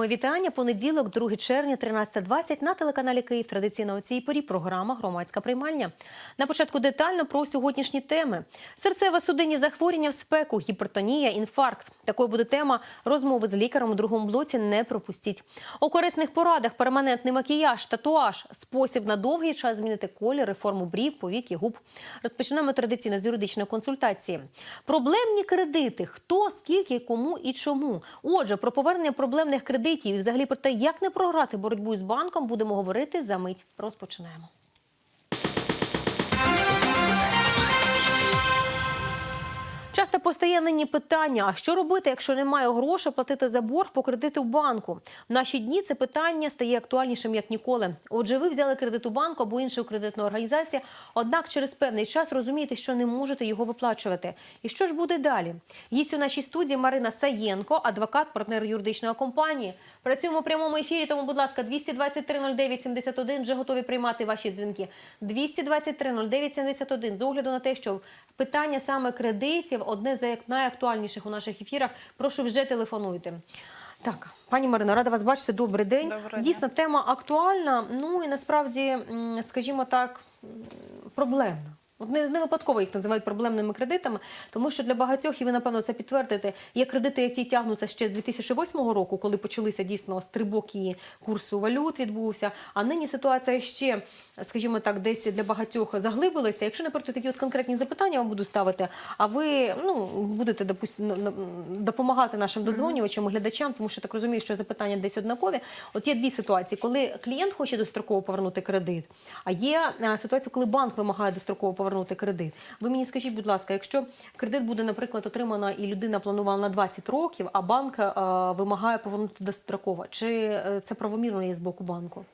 Ми вітання. Понеділок, 2 червня, 13.20 на телеканалі Київ. Традиційно у цій порі програма Громадська приймальня. На початку детально про сьогоднішні теми: серцево-судинні захворювання в спеку, гіпертонія, інфаркт. Такою буде тема розмови з лікарем у другому блоці. Не пропустіть. У корисних порадах перманентний макіяж, татуаж, спосіб на довгий час змінити колір, форму брів, повік і губ. Розпочнемо традиційно з юридичної консультації. Проблемні кредити. Хто, скільки, кому і чому. Отже, про повернення проблемних кредитів і взагалі про те, як не програти боротьбу з банком, будемо говорити за мить. Розпочинаємо. Часто постає нині питання: а що робити, якщо немає грошей платити за борг по кредиту в банку? В наші дні це питання стає актуальнішим як ніколи. Отже, ви взяли кредит у банку або іншу кредитну організацію, однак через певний час розумієте, що не можете його виплачувати. І що ж буде далі? Є у нашій студії Марина Саєнко, адвокат, партнер юридичної компанії. Працюємо у прямому ефірі. Тому, будь ласка, 223 09 71 вже готові приймати ваші дзвінки. 223 09 71 з огляду на те, що питання саме кредитів одне з найактуальніших у наших ефірах. Прошу вже телефонуйте. Так, пані Марина, рада вас бачити. Добрий день. Дня. Дійсно, тема актуальна. Ну і насправді, скажімо так, проблемна. От не, не випадково їх називають проблемними кредитами, тому що для багатьох, і ви напевно це підтвердите, є кредити, які тягнуться ще з 2008 року, коли почалися дійсно стрибок і курсу валют відбувся. А нині ситуація ще, скажімо так, десь для багатьох заглибилася. Якщо не проти такі от конкретні запитання вам буду ставити, а ви ну будете допуст... на- на- допомагати нашим додзвонювачам, глядачам, тому що так розумію, що запитання десь однакові. От є дві ситуації, коли клієнт хоче достроково повернути кредит, а є е, ситуація, коли банк вимагає достроково повернути кредит. Ви мені скажіть, будь ласка, якщо кредит буде, наприклад, отримано і людина планувала на 20 років, а банк е, вимагає повернути достроково, чи е, це правомірно є з боку банку?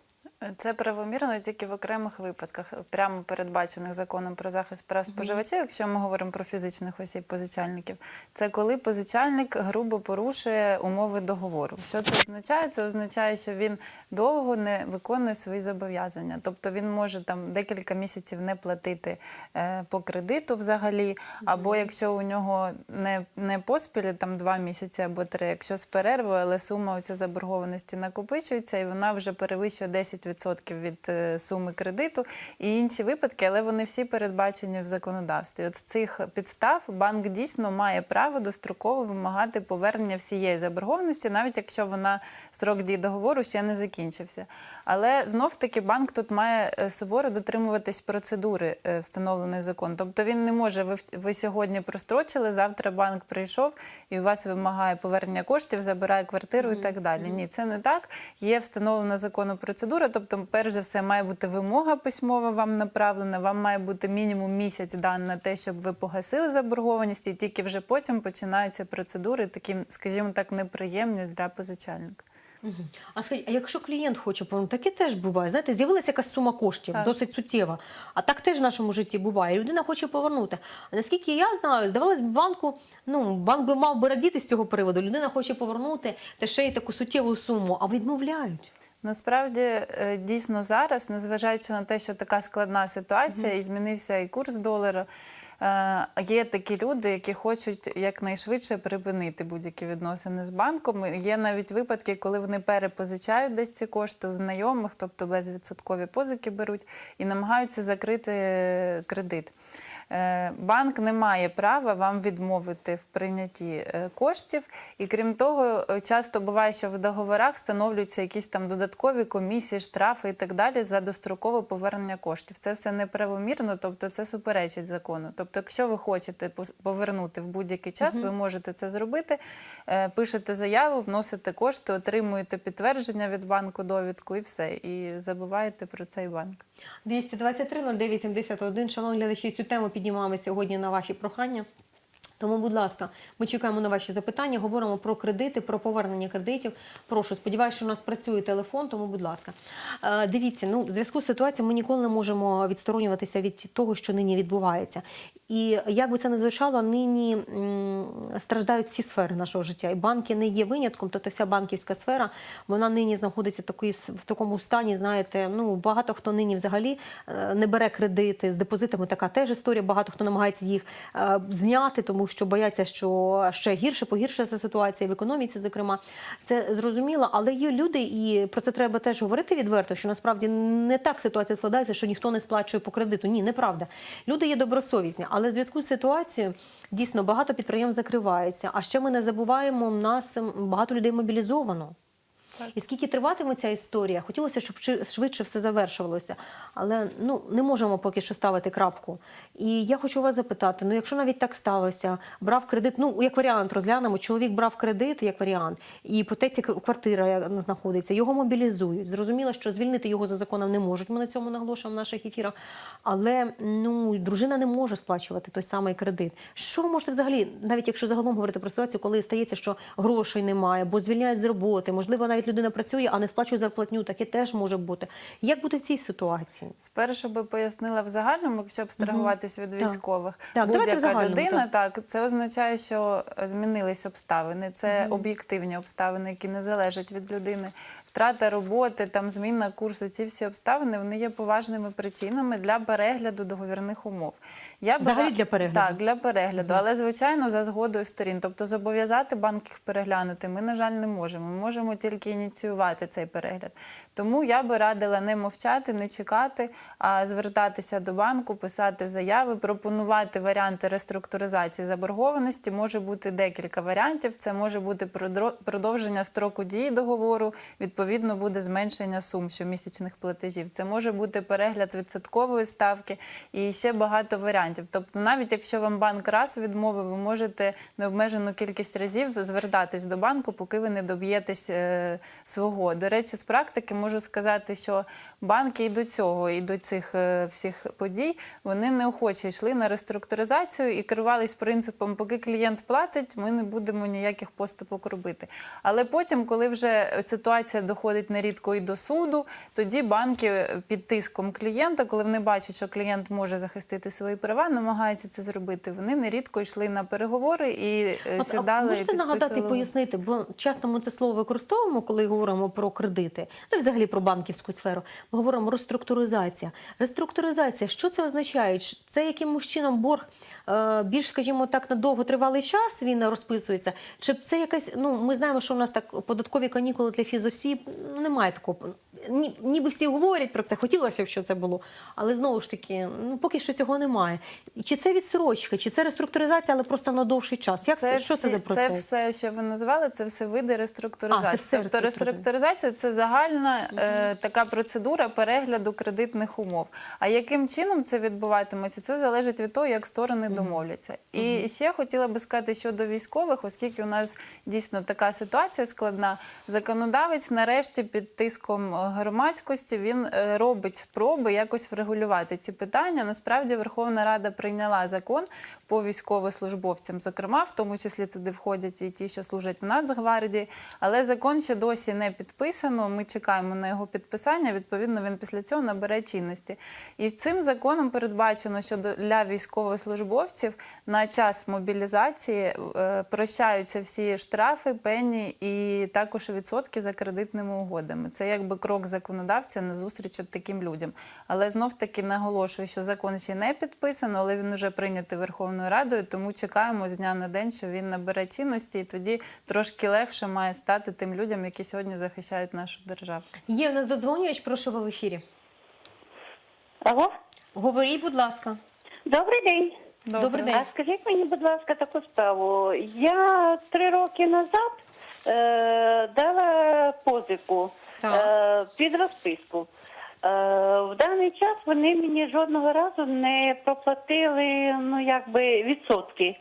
Це правомірно тільки в окремих випадках, прямо передбачених законом про захист прав споживачів, якщо ми говоримо про фізичних осіб позичальників, це коли позичальник грубо порушує умови договору. Що це означає? Це означає, що він довго не виконує свої зобов'язання. Тобто він може там декілька місяців не платити е, по кредиту взагалі, або якщо у нього не, не поспіль, там два місяці або три, якщо з перервою, але сума оця заборгованості накопичується, і вона вже перевищує 10% від е, суми кредиту, і інші випадки, але вони всі передбачені в законодавстві. От з цих підстав банк дійсно має право достроково вимагати повернення всієї заборгованості, навіть якщо вона срок дії договору ще не закінчився. Але знов таки банк тут має е, суворо дотримуватись процедури, е, встановленої законом. Тобто він не може ви, ви сьогодні прострочили, завтра банк прийшов і у вас вимагає повернення коштів, забирає квартиру і так далі. Ні, це не так. Є встановлена законом процедура. Тобто, перш за все, має бути вимога письмова вам направлена. Вам має бути мінімум місяць дан на те, щоб ви погасили заборгованість, і тільки вже потім починаються процедури, такі, скажімо так, неприємні для позичальника. А скажіть, а якщо клієнт хоче повернути, таке теж буває. Знаєте, з'явилася якась сума коштів, Так. досить суттєва. А так теж в нашому житті буває. Людина хоче повернути. А наскільки я знаю, здавалось б, банку, ну банк би мав би радіти з цього приводу. Людина хоче повернути та ще й таку суттєву суму, а відмовляють. Насправді е, дійсно зараз, незважаючи на те, що така складна ситуація, і змінився і курс долара. е, Є такі люди, які хочуть якнайшвидше припинити будь-які відносини з банком. Є навіть випадки, коли вони перепозичають десь ці кошти у знайомих, тобто безвідсоткові позики беруть і намагаються закрити кредит. Е, Банк не має права вам відмовити в прийнятті е, коштів, і крім того, е, часто буває, що в договорах встановлюються якісь там додаткові комісії, штрафи і так далі за дострокове повернення коштів. Це все неправомірно, тобто це суперечить закону. Тобто, якщо ви хочете повернути в будь-який час, ви можете це зробити. Пишете заяву, вносите кошти, отримуєте підтвердження від банку, довідку і все. І забуваєте про цей банк. 223 09 71. Шановні глядачі, цю тему піднімаємо сьогодні на ваші прохання. Тому, будь ласка, ми чекаємо на ваші запитання, говоримо про кредити, про повернення кредитів. Прошу, сподіваюся, що у нас працює телефон, тому, будь ласка. Е, дивіться, ну, в зв'язку з ситуацією ми ніколи не можемо відсторонюватися від того, що нині відбувається. І як би це не звучало, нині страждають всі сфери нашого життя. І банки не є винятком, тобто вся банківська сфера, вона нині знаходиться в такому стані, знаєте, ну, багато хто нині взагалі е, не бере кредити з депозитами, така теж історія, багато хто намагається їх е, зняти, тому що бояться, що ще гірше погіршиться ситуація в економіці, зокрема, це зрозуміло. Але є люди, і про це треба теж говорити відверто, що насправді не так ситуація складається, що ніхто не сплачує по кредиту. Ні, неправда. Люди є добросовісні, але в зв'язку з ситуацією дійсно багато підприємств закривається. А ще ми не забуваємо, у нас багато людей мобілізовано. І скільки триватиме ця історія? Хотілося, щоб швидше все завершувалося, але ну не можемо поки що ставити крапку. І я хочу вас запитати: ну якщо навіть так сталося, брав кредит, ну як варіант розглянемо, чоловік брав кредит як варіант, і іпотеці квартира знаходиться, його мобілізують. Зрозуміло, що звільнити його за законом не можуть. Ми на цьому наголошуємо в наших ефірах. Але ну дружина не може сплачувати той самий кредит. Що ви можете взагалі, навіть якщо загалом говорити про ситуацію, коли стається, що грошей немає, бо звільняють з роботи, можливо, навіть людина працює, а не сплачує зарплатню, таке теж може бути. Як бути в цій ситуації? Спершу би пояснила в загальному, якщо абстрагуватись від військових, будь-яка людина, так. це означає, що змінились обставини. Це об'єктивні обставини, які не залежать від людини. Втрата роботи, там зміна курсу, ці всі обставини вони є поважними причинами для перегляду договірних умов. Я Взагалі для перегляду? Так, для перегляду, але звичайно за згодою сторін. Тобто зобов'язати банк їх переглянути ми, на жаль, не можемо. Ми можемо тільки ініціювати цей перегляд. Тому я би радила не мовчати, не чекати, а звертатися до банку, писати заяви, пропонувати варіанти реструктуризації заборгованості. Може бути декілька варіантів. Це може бути продовження строку дії договору. Відповідно, буде зменшення сум щомісячних платежів. Це може бути перегляд відсоткової ставки і ще багато варіантів. Тобто, навіть якщо вам банк раз відмовив, ви можете необмежену кількість разів звертатись до банку, поки ви не доб'єтесь е, свого. До речі, з практики можу сказати, що банки і до цього, і до цих е, всіх подій вони неохоче йшли на реструктуризацію і керувались принципом, поки клієнт платить, ми не будемо ніяких поступок робити. Але потім, коли вже ситуація доходить нерідко і до суду, тоді банки під тиском клієнта, коли вони бачать, що клієнт може захистити свої права, намагаються це зробити. Вони нерідко йшли на переговори і е, От, а сідали. і можете нагадати і пояснити, бо часто ми це слово використовуємо, коли говоримо про кредити, ну і взагалі про банківську сферу. Ми говоримо реструктуризація. Реструктуризація, що це означає? Це якимось чином борг більш, скажімо так, на довготривалий час він розписується? Чи це якась, ну ми знаємо, що у нас так податкові канікули для фізосіб ну, немає такого. Ні, ніби всі говорять про це, хотілося б, щоб це було, але знову ж таки, ну поки що цього немає. Чи це відсрочка, чи це реструктуризація, але просто на довший час? Як це, що це за процес? Це все, що ви назвали, це все види реструктуризації. А, це все тобто реструктуризація. реструктуризація це загальна е, така процедура перегляду кредитних умов. А яким чином це відбуватиметься, це залежить від того, як сторони домовляться. І ще хотіла би сказати щодо військових, оскільки у нас дійсно така ситуація складна. Законодавець нарешті під тиском е, громадськості він е, робить спроби якось врегулювати ці питання. Насправді Верховна Рада прийняла закон по військовослужбовцям, зокрема, в тому числі туди входять і ті, що служать в Нацгвардії. Але закон ще досі не підписано. Ми чекаємо на його підписання. Відповідно, він після цього набере чинності. І цим законом передбачено, що для військовослужбовців на час мобілізації е, прощаються всі штрафи, пені і також відсотки за кредитними угодами. Це якби крок законодавця на зустріч от таким людям. Але знов таки наголошую, що закон ще не підписано, але він вже прийнятий Верховною Радою, тому чекаємо з дня на день, що він набере чинності, і тоді трошки легше має стати тим людям, які сьогодні захищають нашу державу. Є в нас додзвонювач, прошу ви в ефірі. Алло, Говоріть, будь ласка. добрий день. Добрий день. А скажіть мені, будь ласка, таку справу. Я три роки назад е, дала позику е, під розписку. Е, в даний час вони мені жодного разу не проплатили ну, якби відсотки.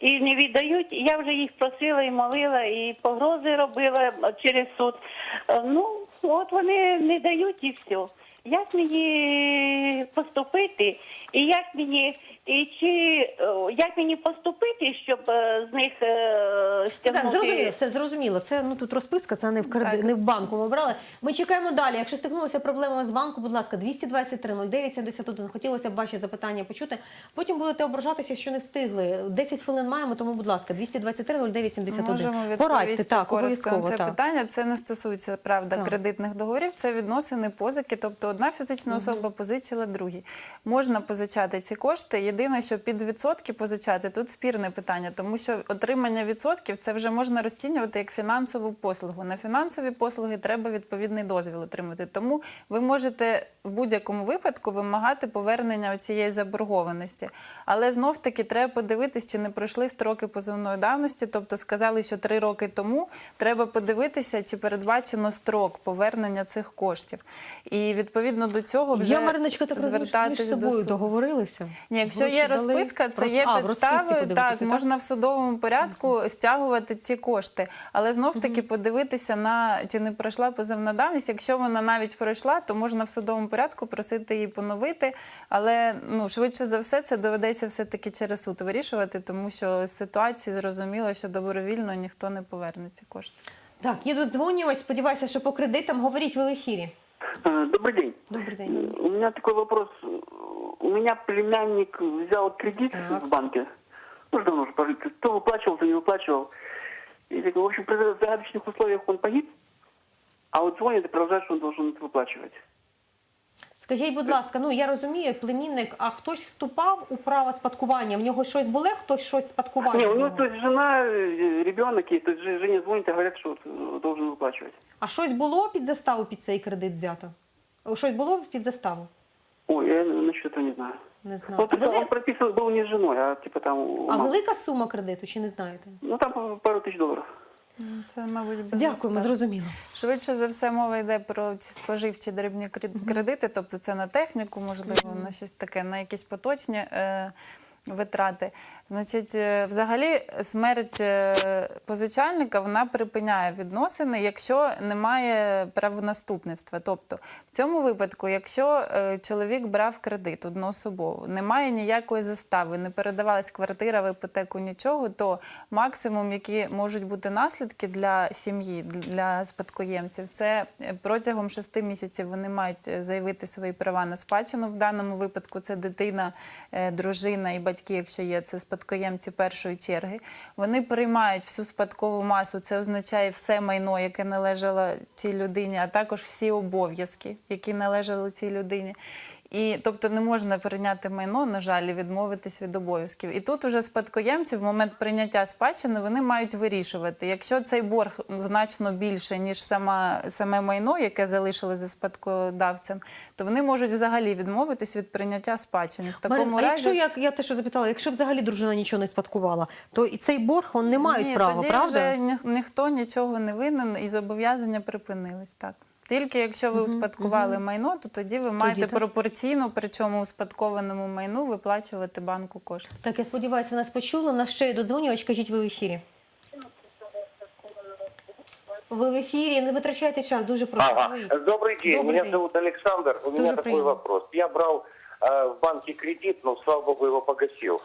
І не віддають. Я вже їх просила і молила, і погрози робила через суд. Е, ну, от вони не дають і все. Як мені поступити, і як мені, і чи е, як мені поступити, щоб е, з них е, Так, стягнути? зрозуміло, все зрозуміло. Це ну тут розписка, це не в креди... Так. не в банку. Ми брали. Ми чекаємо далі. Якщо стикнулися проблемами з банку, будь ласка, 223 09 71. Хотілося б ваші запитання почути. Потім будете ображатися, що не встигли. 10 хвилин маємо, тому, будь ласка, 223 09 71. Можемо Порадьте, відповісти так, коротко це так. питання. Це не стосується правда Так. кредитних договорів, це відносини позики. Тобто одна фізична особа позичила другій. Можна позичати ці кошти. Єдине що під відсотки позичати тут спірне питання, тому що отримання відсотків це вже можна розцінювати як фінансову послугу. На фінансові послуги треба відповідний дозвіл отримати. Тому ви можете в будь-якому випадку вимагати повернення цієї заборгованості. Але знов таки треба подивитись, чи не пройшли строки позовної давності. Тобто сказали, що три роки тому треба подивитися, чи передбачено строк повернення цих коштів. І відповідно до цього вже Я, Мариночка, так що між до собою суду. договорилися. Ні, якщо Є розписка, це є а, в підставою. Так, можна в судовому порядку стягувати ці кошти, але знов таки подивитися на чи не пройшла позовна давність. Якщо вона навіть пройшла, то можна в судовому порядку просити її поновити. Але ну швидше за все це доведеться все таки через суд вирішувати, тому що з ситуації зрозуміло, що добровільно ніхто не поверне ці кошти. Так, є додзвонювач, сподіваюся, що по кредитам говоріть ви в ефірі. Э, Добрый день. Добрий день. У меня такой вопрос У меня племянник взял кредит Так. в банке. Ну, давно уже прожит. То выплачивал, то не выплачивал. И, так, в общем, при загадочных условиях он погиб, а вот звонит и продолжает, что он должен это выплачивать. Скажіть, будь ласка, ну я розумію, племінник, а хтось вступав у право спадкування? В нього щось було, хтось щось спадкував? Не, від у него, нього? то есть, жена, э, ребенок есть, то есть, же- жене звонит и говорят, что вот, э, должен выплачивать. А щось було під заставу під цей кредит взято? О, Щось було під заставу? Ой, я насчет этого не знаю. Не знаю. Вот А, вели- он прописан был не с женой, а типа там... у а мамы. велика сума кредиту чи не знаєте? Ну, там пару тысяч долларов. Це, мабуть, без Дякуємо, зрозуміло. Швидше за все, мова йде про ці споживчі дрібні кред- кредити, тобто це на техніку, можливо, на щось таке, на якісь поточні е, витрати. Значить, е, взагалі, смерть е, позичальника вона припиняє відносини, якщо немає правонаступництва. Тобто, в цьому випадку, якщо е, чоловік брав кредит одноособово, немає ніякої застави, не передавалась квартира в іпотеку, нічого, то максимум, які можуть бути наслідки для сім'ї, для спадкоємців, це протягом шести місяців вони мають заявити свої права на спадщину. В даному випадку це дитина, дружина і батьки, якщо є це спадкоємці першої черги. Вони приймають всю спадкову масу. Це означає все майно, яке належало цій людині, а також всі обов'язки, які належали цій людині. І тобто не можна прийняти майно, на жаль, і відмовитись від обов'язків. І тут уже спадкоємці в момент прийняття спадщини вони мають вирішувати. Якщо цей борг значно більше, ніж сама, саме майно, яке залишилось за спадкодавцем, то вони можуть взагалі відмовитись від прийняття спадщини. В такому Марин, а разі якщо як я те, що запитала, якщо взагалі дружина нічого не спадкувала, то і цей борг он не мають Ні, права, тоді правда? вже ні- ніхто нічого не винен і зобов'язання припинились. Так. Тільки якщо ви успадкували майно, то тоді ви маєте так. пропорційно, причому успадкованому майну, виплачувати банку кошти. Так, я сподіваюся, нас почули. Нас ще є додзвонювач, кажіть ви в ефірі. Ви в ефірі, не витрачайте час, дуже прошу. Ага. говоріть. Добрый день, Добрый меня день. зовут Александр. У Тоже меня такой приятно. вопрос. Я брал э, в банке кредит, но, слава богу, его погасил.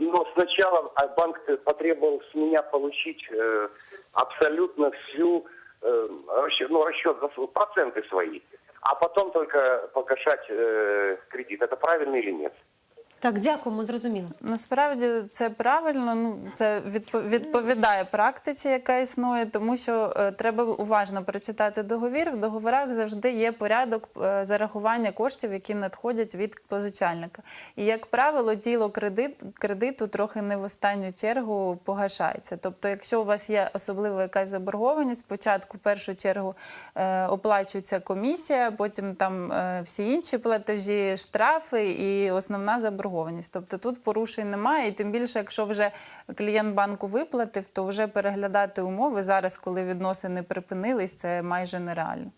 Но сначала а, банк потребовал с меня получить э, абсолютно всю э, расчет, ну, расчет за св- проценты свои, а потом только погашать э, кредит. Это правильно или нет? Так, дякуємо, зрозуміло. Насправді це правильно, ну це відпо- відповідає практиці, яка існує, тому що е, треба уважно прочитати договір. В договорах завжди є порядок е, зарахування коштів, які надходять від позичальника. І як правило, тіло кредит, кредиту трохи не в останню чергу погашається. Тобто, якщо у вас є особливо якась заборгованість, спочатку в першу чергу е, оплачується комісія, потім там всі інші платежі, штрафи і основна заборгованість. Тобто тут порушень немає, і тим більше, якщо вже клієнт банку виплатив, то вже переглядати умови зараз, коли відносини припинились, це майже нереально.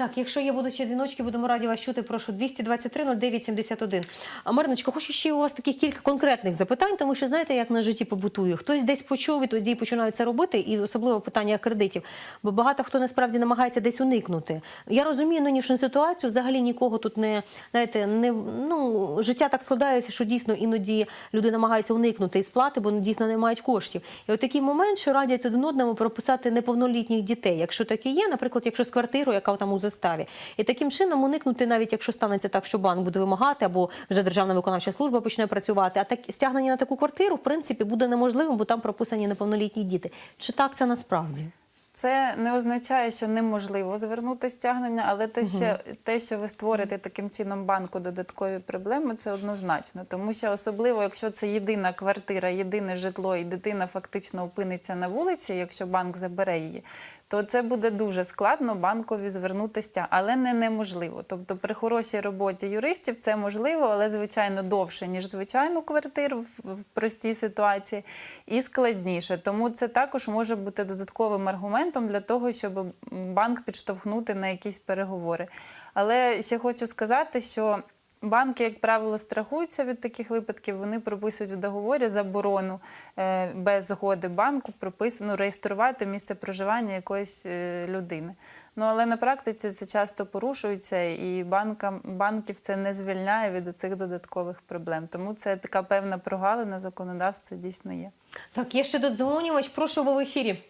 Так, якщо є будуть ще дзвіночки, будемо раді вас чути. Прошу 223 09 71. А Мариночко, хочу ще у вас таких кілька конкретних запитань, тому що знаєте, як на житті побутує. Хтось десь почув і тоді починають це робити, і особливо питання кредитів. Бо багато хто насправді намагається десь уникнути. Я розумію нинішню ситуацію. Взагалі нікого тут не знаєте, не ну життя так складається, що дійсно іноді люди намагаються уникнути і сплати, бо дійсно не мають коштів. І от такий момент, що радять один одному прописати неповнолітніх дітей, якщо такі є, наприклад, якщо з квартирою, яка там у заставі, і таким чином уникнути, навіть якщо станеться так, що банк буде вимагати, або вже державна виконавча служба почне працювати. А так стягнення на таку квартиру, в принципі, буде неможливим, бо там прописані неповнолітні діти. Чи так це насправді? Це не означає, що неможливо звернути стягнення, але те, що, те, що ви створите таким чином банку додаткові проблеми, це однозначно. Тому що особливо, якщо це єдина квартира, єдине житло, і дитина фактично опиниться на вулиці, якщо банк забере її, то це буде дуже складно банкові звернути стяг, але не неможливо. Тобто при хорошій роботі юристів це можливо, але звичайно довше, ніж звичайну квартиру в простій ситуації, і складніше. Тому це також може бути додатковим аргументом для того, щоб банк підштовхнути на якісь переговори. Але ще хочу сказати, що Банки, як правило, страхуються від таких випадків. Вони прописують в договорі заборону е, без згоди банку прописану реєструвати місце проживання якоїсь е, людини. Ну але на практиці це часто порушується, і банкам банків це не звільняє від цих додаткових проблем. Тому це така певна прогалина законодавства дійсно є. Так, є ще додзвонювач. Прошу ви в ефірі.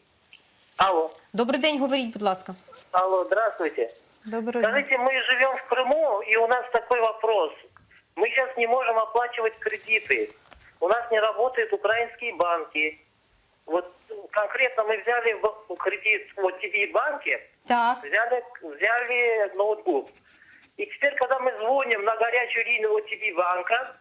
Алло, Добрий день, говоріть, будь ласка. алло, здравствуйте. Дня. Скажите, мы живем в Крыму, и у нас такой вопрос. Мы сейчас не можем оплачивать кредиты. У нас не работают украинские банки. Вот конкретно мы взяли кредит в OTB банке, Так. взяли, взяли ноутбук. И теперь, когда мы звоним на горячую линию OTB банка,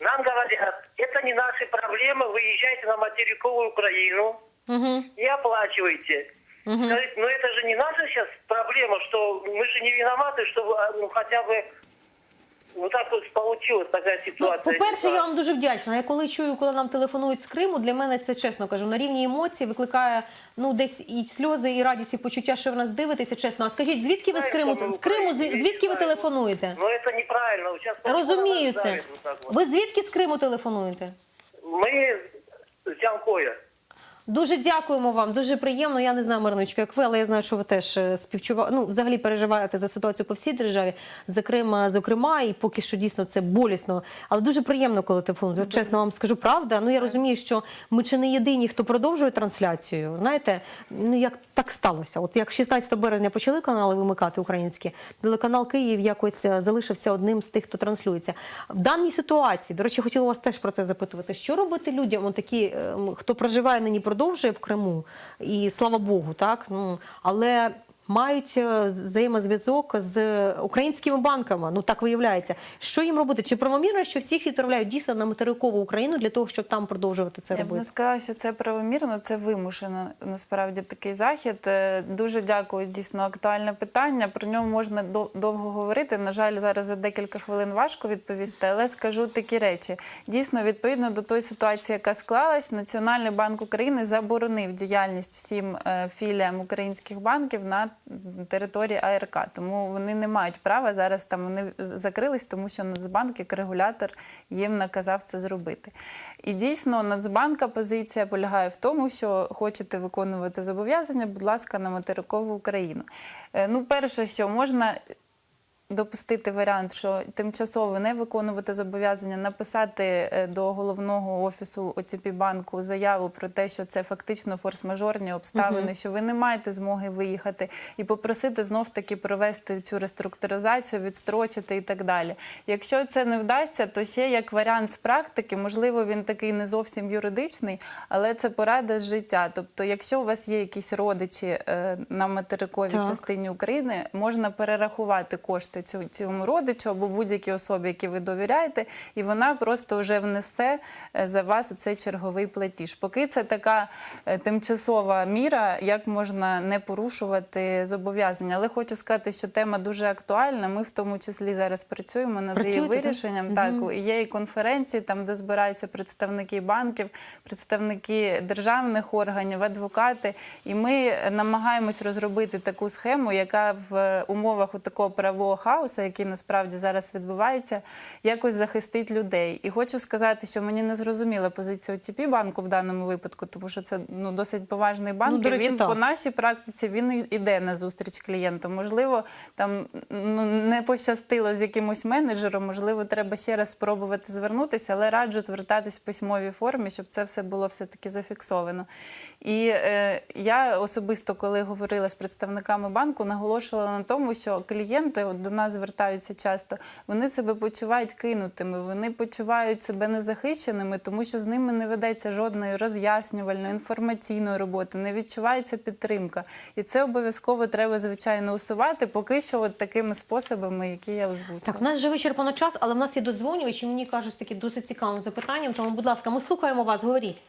нам говорят, это не наши проблемы, выезжайте на материковую Украину Угу. и оплачивайте. Скажите, ну это же не наша сейчас проблема, что мы же не виноваты, что а, ну, хотя бы вот так вот получилась такая Ну, ситуация. по-перше, я вам дуже вдячна. Я коли чую, коли нам телефонують з Криму, для мене це чесно кажу, на рівні емоцій викликає ну десь і сльози, і радість, і почуття, що ви нас дивитеся. Чесно. А скажіть, звідки ви з Криму? З Криму з- звідки ви телефонуєте? Ну это неправильно. Сейчас Розумію це. давит вот так вот. Ви звідки з Криму телефонуєте? Мы с Джанкоя. Дуже дякуємо вам, дуже приємно. Я не знаю, Мариночка, як ви, але я знаю, що ви теж співчуваєте, ну, взагалі переживаєте за ситуацію по всій державі, зокрема, зокрема, і поки що дійсно це болісно. Але дуже приємно, коли телефонують. Чесно вам скажу, правда. Ну я розумію, що ми чи не єдині, хто продовжує трансляцію. Знаєте, ну як так сталося? От як 16 березня почали канали вимикати українські, телеканал Київ якось е, залишився одним з тих, хто транслюється. В даній ситуації, до речі, хотіла вас теж про це запитувати. Що робити людям, такі, е, хто проживає нині продовжує в Криму, і слава Богу, так ну але. Мають е, взаємозв'язок з українськими банками. Ну так виявляється. Що їм робити? Чи правомірно, що всіх відправляють дійсно на материкову Україну для того, щоб там продовжувати це Я б робити? не сказала, що це правомірно, це вимушено насправді такий захід. Е, Дуже дякую. Дійсно актуальне питання. Про нього можна довго говорити. На жаль, зараз за декілька хвилин важко відповісти, але скажу такі речі. Дійсно, відповідно до тої ситуації, яка склалась, Національний банк України заборонив діяльність всім е, філіям українських банків на території АРК. Тому вони не мають права зараз там вони закрились, тому що Нацбанк як регулятор їм наказав це зробити. І дійсно, Нацбанка позиція полягає в тому, що хочете виконувати зобов'язання, будь ласка, на материкову Україну. Е, Ну, перше, що можна допустити варіант, що тимчасово не виконувати зобов'язання, написати е, до головного офісу ОТП банку заяву про те, що це фактично форс-мажорні обставини, що ви не маєте змоги виїхати, і попросити знов таки провести цю реструктуризацію, відстрочити і так далі. Якщо це не вдасться, то ще як варіант з практики, можливо, він такий не зовсім юридичний, але це порада з життя. Тобто, якщо у вас є якісь родичі е, на материковій Так. частині України можна перерахувати кошти цю- цьому родичу або будь-якій особі, якій ви довіряєте, і вона просто вже внесе е, за вас у цей черговий платіж. Поки це така е, тимчасова міра, як можна не порушувати зобов'язання. Але хочу сказати, що тема дуже актуальна. Ми в тому числі зараз працюємо над її Працюєте, вирішенням. Так, і є і конференції, там де збираються представники банків, представники державних органів, адвокати. І ми намагаємось розробити таку схему, яка в умовах у такого правового хаосу, який насправді зараз відбувається, якось захистить людей. І хочу сказати, що мені не зрозуміла позиція ОТП банку в даному випадку, тому що це ну досить поважний банк. Ну, до і він так. по нашій практиці він іде на зустріч клієнтам. Можливо, там ну не пощастило з якимось менеджером. Можливо, треба ще раз спробувати звернутися, але раджу звертатись в письмовій формі, щоб це все було все таки зафіксовано. І е, я особисто, коли говорила з представниками банку, наголошувала на тому, що клієнти до нас звертаються часто, вони себе почувають кинутими, вони почувають себе незахищеними, тому що з ними не ведеться жодної роз'яснювальної, інформаційної роботи, не відчувається підтримка. І це обов'язково треба, звичайно, усувати, поки що от такими способами, які я озвучила. Так, в нас вже вичерпано час, але в нас є додзвонювач, і мені кажуть, такі досить цікавим запитанням. Тому, будь ласка, ми слухаємо вас, говоріть.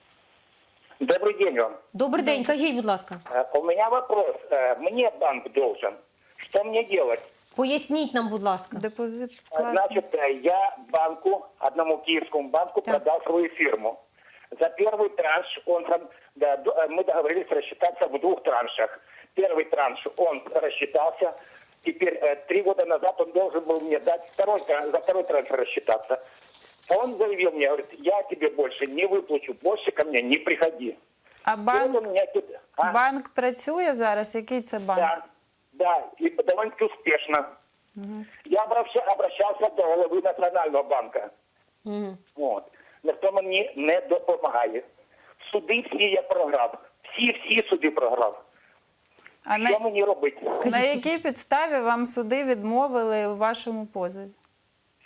Добрый день вам. Добрий день, кажіть, будь ласка. Э, У меня вопрос. Э, Мне банк должен. Что мне делать? Поясніть нам, будь ласка. Депозит Э, вклад. Значит, э, я банку, одному киевскому банку Так. продал свою фирму. За первый транш он там, да, д- э, мы договорились рассчитаться в двух траншах. Первый транш он рассчитался. Теперь э, три года назад он должен был мне дать второй, тран- за второй транш рассчитаться. Он заявил мне, говорит, я тебе больше не выплачу, больше ко мне не приходи. А И вот банк, у меня тут- а? банк працює зараз? Який це банк? Да, да, и довольно-таки успешно. Я обраща- обращался до голови Національного банка. Мгм. От. Ніхто мені не допомагає. Суди всі я програв. Всі, всі суди програв. А Що на, мені робити? на якій підставі вам суди відмовили у вашому позові?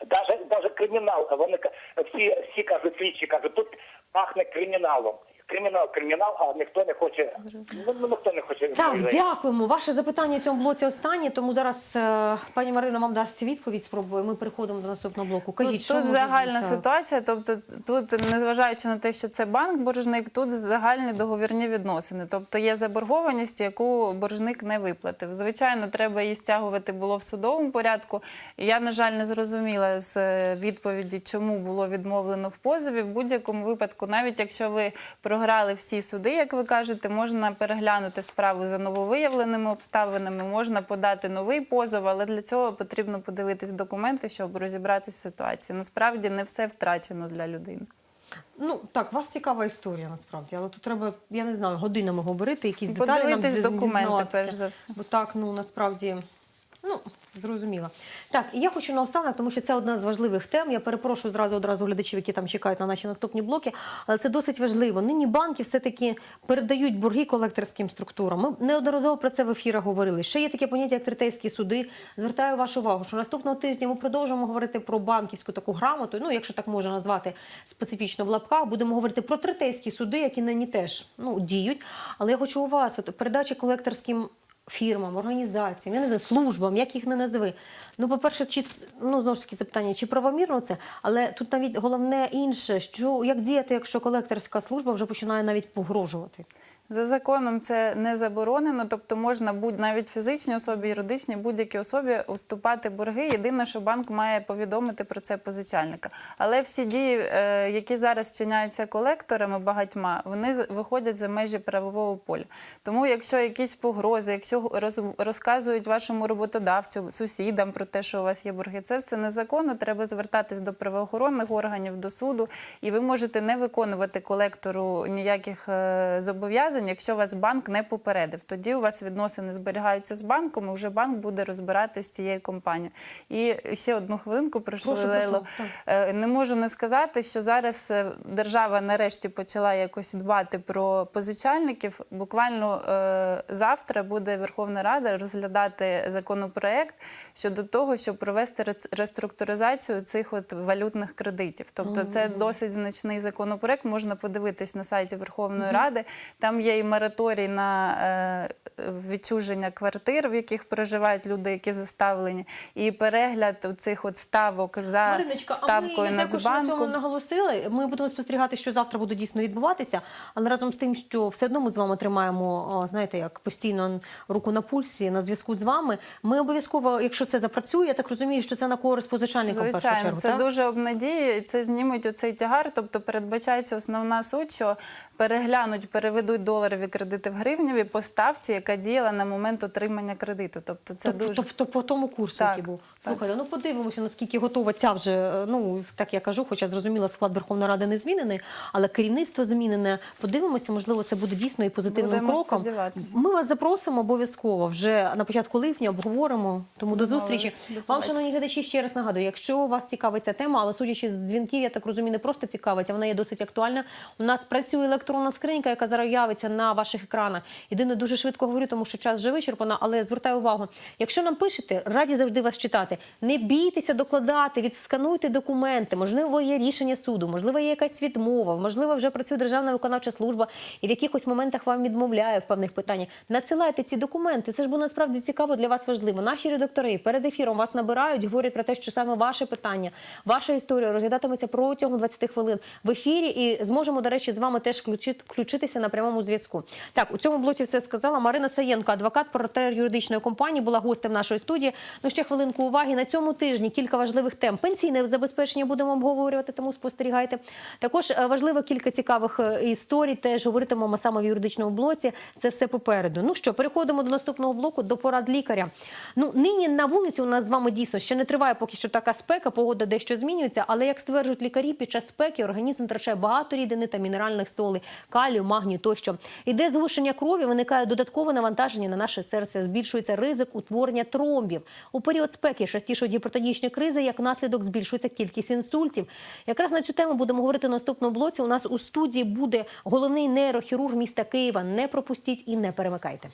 Даже, даже кримінал, вони всі, всі кажуть, слідчі кажуть, тут пахне криміналом. Кримінал, кримінал, а ніхто не хоче. Ну, ну, ніхто не хоче. Так, дякуємо. Ваше запитання в цьому блоці останнє, тому зараз е, пані Марина вам дасть відповідь. Спробує. Ми переходимо до наступного блоку. Кажіть, Тут, що тут загальна бути? ситуація, тобто тут, незважаючи на те, що це банк боржник, тут загальні договірні відносини. Тобто є заборгованість, яку боржник не виплатив. Звичайно, треба її стягувати було в судовому порядку. Я, на жаль, не зрозуміла з е, відповіді, чому було відмовлено в позові. В будь-якому випадку, навіть якщо ви програли всі суди, як ви кажете, можна переглянути справу за нововиявленими обставинами, можна подати новий позов, але для цього потрібно подивитись документи, щоб розібратися в ситуації. Насправді не все втрачено для людини. Ну так, у вас цікава історія насправді, але тут треба, я не знаю, годинами говорити, якісь деталі нам Подивитись документи, перш за все. Бо так, ну насправді. Ну, зрозуміло. Так, і я хочу наостанок, тому що це одна з важливих тем. Я перепрошую зразу одразу глядачів, які там чекають на наші наступні блоки. Але це досить важливо. Нині банки все-таки передають борги колекторським структурам. Ми неодноразово про це в ефірах говорили. Ще є таке поняття, як третейські суди. Звертаю вашу увагу, що наступного тижня ми продовжимо говорити про банківську таку грамоту. Ну, якщо так можна назвати специфічно в лапках, будемо говорити про третейські суди, які нині теж ну, діють. Але я хочу у вас от, передача колекторським фірмам, організаціям, я не знаю, службам, як їх не назви. Ну, по-перше, чи ну знову ж таки запитання, чи правомірно це? Але тут навіть головне інше, що як діяти, якщо колекторська служба вже починає навіть погрожувати. За законом це не заборонено, тобто можна будь навіть фізичній особі, юридичній будь-якій особі уступати борги. Єдине, що банк має повідомити про це позичальника. Але всі дії, е, які зараз вчиняються колекторами багатьма, вони виходять за межі правового поля. Тому, якщо якісь погрози, якщо роз- розказують вашому роботодавцю, сусідам про те, що у вас є борги, це все незаконно. Треба звертатись до правоохоронних органів, до суду, і ви можете не виконувати колектору ніяких е, зобов'язань, якщо вас банк не попередив. Тоді у вас відносини зберігаються з банком, і вже банк буде розбиратися з цією компанією. І ще одну хвилинку прошу, Прошу, Лейло. прошу. Е, Не можу не сказати, що зараз е, держава нарешті почала якось дбати про позичальників. Буквально е, завтра буде Верховна Рада розглядати законопроект щодо того, щоб провести реструктуризацію цих от валютних кредитів. Тобто, це досить значний законопроект. Можна подивитись на сайті Верховної Ради. Там є і мораторій на е, відчуження квартир, в яких проживають люди, які заставлені, і перегляд цих от ставок за Мариночка, а ми ставкою я на цьому наголосили. Ми будемо спостерігати, що завтра буде дійсно відбуватися. Але разом з тим, що все одно ми з вами тримаємо, знаєте, як постійно руку на пульсі, на зв'язку з вами. Ми обов'язково, якщо це запрацює, я так розумію, що це на користь позичальникам в Звичайно, чергу. це так? дуже обнадіює, і це знімуть оцей тягар. Тобто передбачається основна суть, що переглянуть, переведуть доларові кредити в гривневі по ставці, яка діяла на момент отримання кредиту. Тобто це Тобто, дуже тобто по тому курсу, Так, який був. Слухайте, ну подивимося, наскільки готова ця вже, е, ну так я кажу, хоча зрозуміло, склад Верховної Ради не змінений, але керівництво змінене. Подивимося, можливо, це буде дійсно і позитивним Будемо кроком. Ми вас запросимо обов'язково вже на початку липня, обговоримо. Тому до зустрічі. Вам, шановні глядачі, ще раз нагадую, якщо вас цікавить ця тема, але судячи з дзвінків, я так розумію, не просто цікавить, а вона є досить актуальна. У нас працює електронна скринька, яка зараз явиться на ваших екранах. Єдине, дуже швидко говорю, тому що час вже вичерпано, але звертаю увагу. Якщо нам пишете, раді завжди вас читати. Докладати. Не бійтеся докладати, відскануйте документи. Можливо, є рішення суду, можливо, є якась відмова, можливо, вже працює державна виконавча служба і в якихось моментах вам відмовляє в певних питаннях. Надсилайте ці документи. Це ж буде насправді цікаво для вас важливо. Наші редактори перед ефіром вас набирають, говорять про те, що саме ваше питання, ваша історія розглядатиметься протягом 20 хвилин в ефірі, і зможемо, до речі, з вами теж включити, включитися на прямому зв'язку. Так, у цьому блоці все сказала Марина Саєнко, адвокат партнер юридичної компанії, була гостем нашої студії. Ну ще хвилинку уваги на цьому тижні. Кілька важливих тем. Пенсійне забезпечення будемо обговорювати, тому спостерігайте. Також е, важливо кілька цікавих е, історій. Теж говоритимемо саме в юридичному блоці. Це все попереду. Ну що, переходимо до наступного блоку до порад лікаря. Ну нині на вулиці у нас з вами дійсно ще не триває поки що така спека, погода дещо змінюється. Але як стверджують лікарі, під час спеки організм втрачає багато рідини та мінеральних солей, калію, магнію тощо. Іде згущення крові, виникає додаткове навантаження на наше серце, збільшується ризик утворення тромбів. У період спеки частішають гіпертонічні кризи, як наслідок збільшується кількість інсультів. Якраз на цю тему будемо говорити в наступному блоці. У нас у студії буде головний нейрохірург міста Києва. Не пропустіть і не перемикайте.